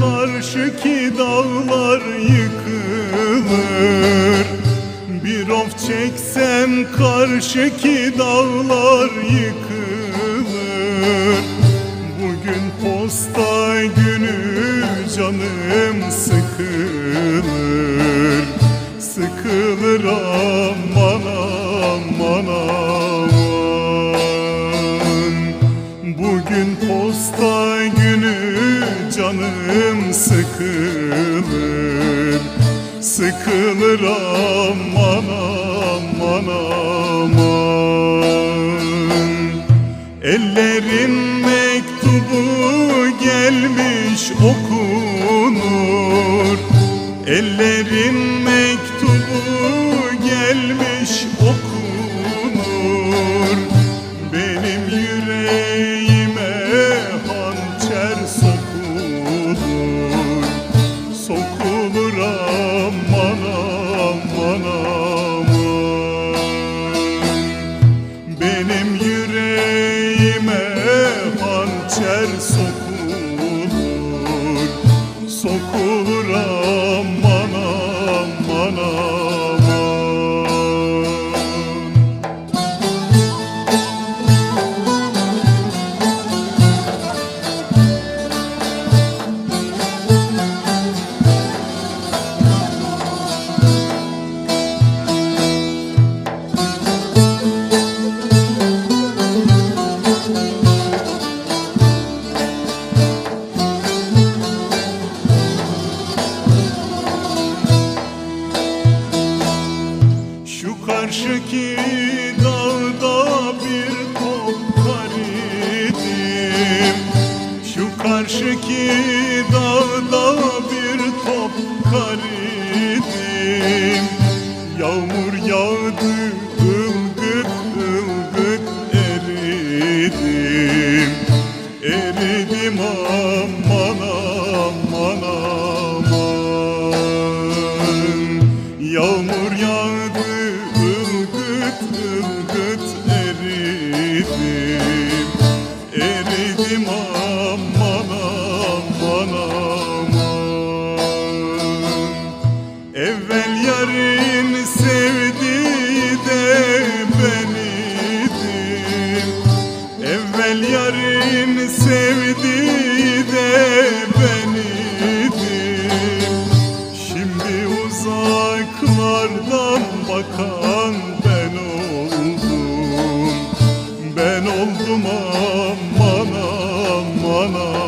karşıki dağlar yıkılır. Bir of çeksem karşıki dağlar yıkılır. Bugün posta günü canım sıkılır. Sıkılır aman aman aman. Bugün posta günü canım sıkılır. Sıkılır aman aman aman. Ellerin mektubu gelmiş okunur. Ellerin mektubu Şu karşıki dağda bir top kar idim. Şu karşıki dağda bir top kar Yağmur yağdı ılgıt ılgıt eridim. Eridim aman aman aman aman aman aman Evvel yarın sevdiği de ben idim Evvel yarın sevdiği de ben idim Şimdi uzaklardan bakan ben oldum. Ben oldum aman aman aman